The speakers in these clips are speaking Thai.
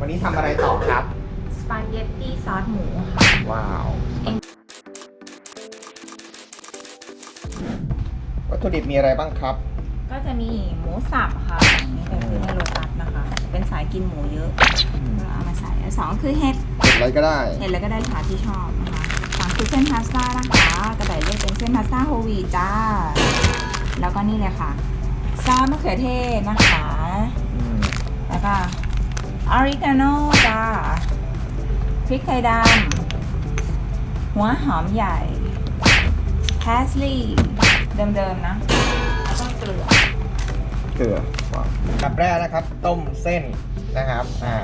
วันนี้ทำอะไรต่อครับ สปาเกตตี้ซอสหมูค่ะ ว้าว วัตถุดิบมีอะไรบ้างครับ ก็จะมีหมูสับค่ะนี่เป็นซื้อในโลตัสนะคะ เป็นสายกินหมูเยอะก็เอามาใส่อันสองคือเห็ด เผ็ดอะไรก็ได้ เห็ดแล้วก็ได้ค่ะที่ชอบนะคะสามคือเส้นพาสต้านะคะกระต่ายเลือกเป็นเส้นพาสต้าโฮลวีตจ้า แล้วก็นี่เลยค่ะ ซอสมะเขือเทศนะคะอืมแล้วก็ ออริกาโนจ้าพริกไทยดำหัวหอมใหญ่พาสลีย์เดิมๆนะ แล้วก็เกลือเกลือว้าวกับแรกนะครับ ต้มเส้นนะครับอ่า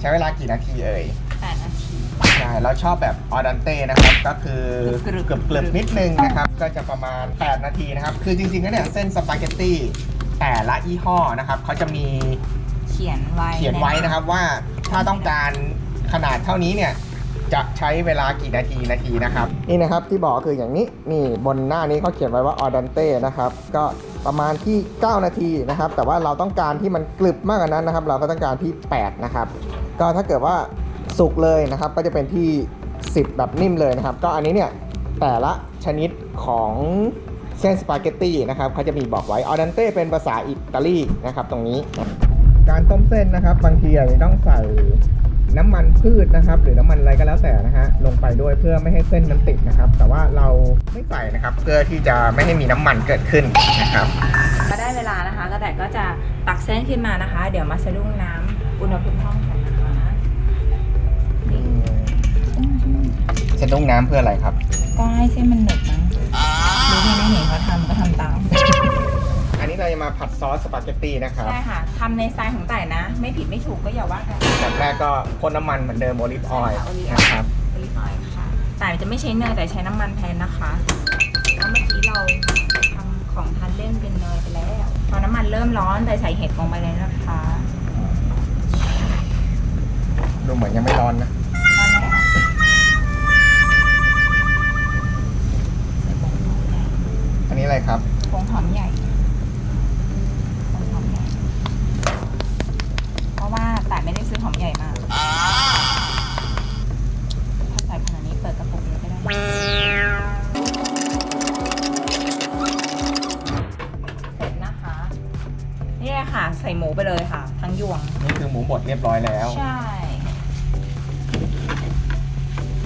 ใช้เวลากี่นาทีเอ่ย8นาทีใช่เราชอบแบบออดันเต้นะครับ ก็คือกรึบๆเกือบเกือบๆนิดนึงนะครับ ก็จะประมาณ 8 นาทีนะครับ คือจริงๆแล้วเนี่ยเส้นสปาเกตตี้แต่ละยี่ห้อนะครับเขาจะมี เขียนไว้เขียนไว้นะครับว่าถ้าต้องการขนาดเท่านี้เนี่ยจะใช้เวลากี่นาทีนาทีนะครับ นี่นะครับที่บอกคืออย่างนี้นี่บนหน้านี้เขาเขียนไว้ว่าออดันเต้นะครับก็ประมาณที่ 9 นาทีนะครับ แต่ว่าเราต้องการที่มันกรึบมากกว่านั้นนะครับ เราก็ต้องการที่ 8 นะครับ ก็ถ้าเกิดว่าสุกเลยนะครับ ก็จะเป็นที่ 10 แบบนิ่มเลยนะครับ ก็อันนี้เนี่ยแต่ละชนิดของเส้นสปาเกตตี้นะครับเขาจะมีบอกไว้ออดันเต้เป็นภาษาอิตาลีนะครับตรงนี้ การต้มเส้นนะครับ บางทีอาจจะต้องใส่น้ำมันพืชนะครับ หรือน้ำมันอะไรก็แล้วแต่นะฮะลงไปด้วยเพื่อไม่ให้เส้นมันติดนะครับ แต่ว่าเราไม่ใส่นะครับเพื่อที่จะไม่ให้มีน้ำมันเกิดขึ้นนะครับก็ได้เวลานะคะกระต่ายก็จะตักเส้นขึ้นมานะคะ เดี๋ยวมาสะดุ้งน้ำอุณหภูมิห้องกันนะคะนี่จะต้มน้ำเพื่ออะไรครับ ก็ให้เส้นมันหนึบ มาผัดซอสสปาเกตตี้นะครับ ใช่ค่ะทำในสไตล์ของต่ายนะ ไม่ผิดไม่ถูกก็อย่าว่ากันแบบแรกก็พ่นน้ำมันเหมือนเดิมโอลิฟออยล์ใช่ค่ะ olive oil นะครับโอลิฟออยล์ค่ะต่ายจะไม่ใช้เนยแต่ใช้น้ำมันแทนนะคะเพราะเมื่อกี้เราทำของทานเล่นเป็นเนยไปแล้ว พอน้ำมันเริ่มร้อนแต่ใส่เห็ดลงไปเลยนะคะ ดูเหมือนยังไม่ร้อนนะ หมูไปเลยค่ะ ทั้งยวง นี่คือหมูบดเรียบร้อยแล้ว ใช่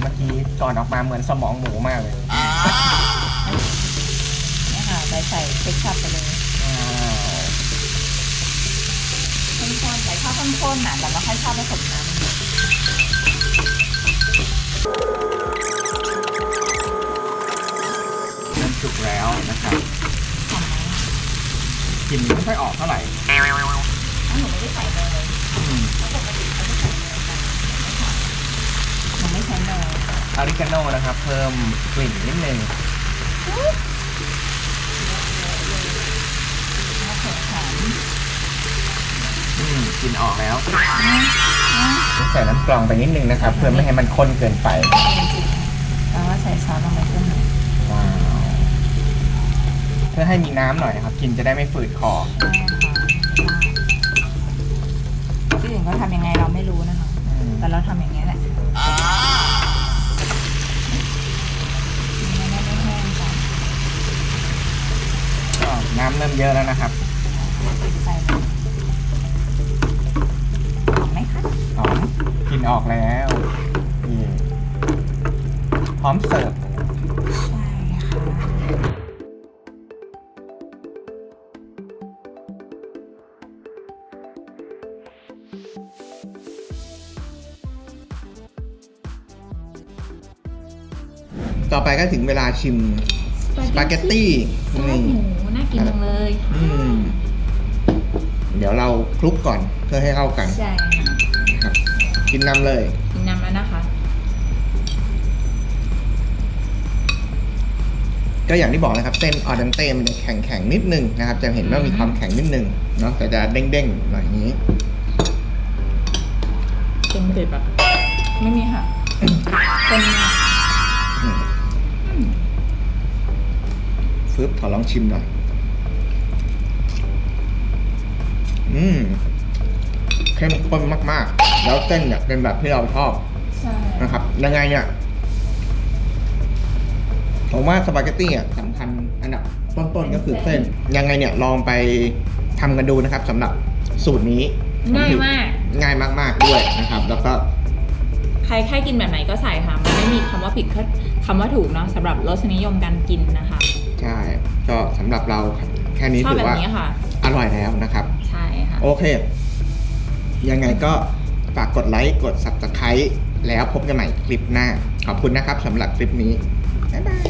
เมื่อกี้ก่อนออกมาเหมือนสมองหมูมากเลยนี่ค่ะใส่ใส่เค็ชับไปเลยว้าวข้นๆใส่ข้าวข้นๆน่ะแต่ไม่ค่อยชอบผสมน้ำน้ำสุกแล้วนะ กลิ่นไม่ค่อยออกเท่าไหร่อ้าวหนูไม่ได้ใส่เนยอืมเพราะปกติเขาจะใส่เนยกันหนูไม่ใส่เนยอาริกาโน่นะครับ เพิ่มกลิ่นนิดนึงมะเขือหอมอืมกลิ่นออกแล้ว ใส่น้ำกรองไปนิดนึงนะครับ เพื่อไม่ให้มันข้นเกินไปแล้วก็ใส่ซอสลงไปครึ่งหนึ่งว้าวเพื่อให้มีน้ำหน่อยนะครับ กินจะได้ไม่ฝืดคอที่อื่นเขาทำยังไงเราไม่รู้นะคะ อืมแต่เราทำอย่างนี้ยแหละไม่ได้ไม่แห้งก่อนก็น้ำเริ่มเยอะแล้วนะครับใส่เลยหอมไหมคะหอมกลิ่นออกแล้วนี่พร้อมเสิร์ฟ ต่อไปก็ถึงเวลาชิมสปาเกตตี้ซอสหมูน่ากินจังเลยอืมเดี๋ยวเราคลุกก่อนเพื่อให้เข้ากันใช่ค่ะนะครับ กินน้ำเลย กินน้ำแล้วนะคะ ก็อย่างที่บอกนะครับเส้นออดันเต้มันจะแข็งๆนิดนึงนะครับ จะเห็นว่ามีความแข็งนิดนึงเนาะแต่จะเด้งๆหน่อยอย่างนี้ เป็นเผ็ดปะไม่มีค่ะ เป็นอื ฟึบขอลองชิมหน่อย อืมเข้มข้นมาก ๆ แล้วเส้นเนี่ยเป็นแบบที่เราชอบใช่นะครับ ยังไงเนี่ยผมว่าสปาเกตตี้อะสำคัญอันดับต้นๆก็คือเส้น ยังไงเนี่ยลองไปทำกันดูนะครับสำหรับสูตรนี้ ง่ายมาก ง่ายมาก ๆ ด้วยนะครับ แล้วก็ใครแค่กินแบบไหนก็ใส่ค่ะ มันไม่มีคำว่าผิดคำว่าถูกเนาะสำหรับรสนิยมการกินนะคะ ใช่ก็สำหรับเราแค่นี้ชอบถือแบบว่านี้ค่ะอร่อยแล้วนะครับ ใช่ค่ะ โอเค ยังไงก็ฝากกดไลค์กด subscribe แล้วพบกันใหม่คลิปหน้า ขอบคุณนะครับสำหรับคลิปนี้ บ๊ายบาย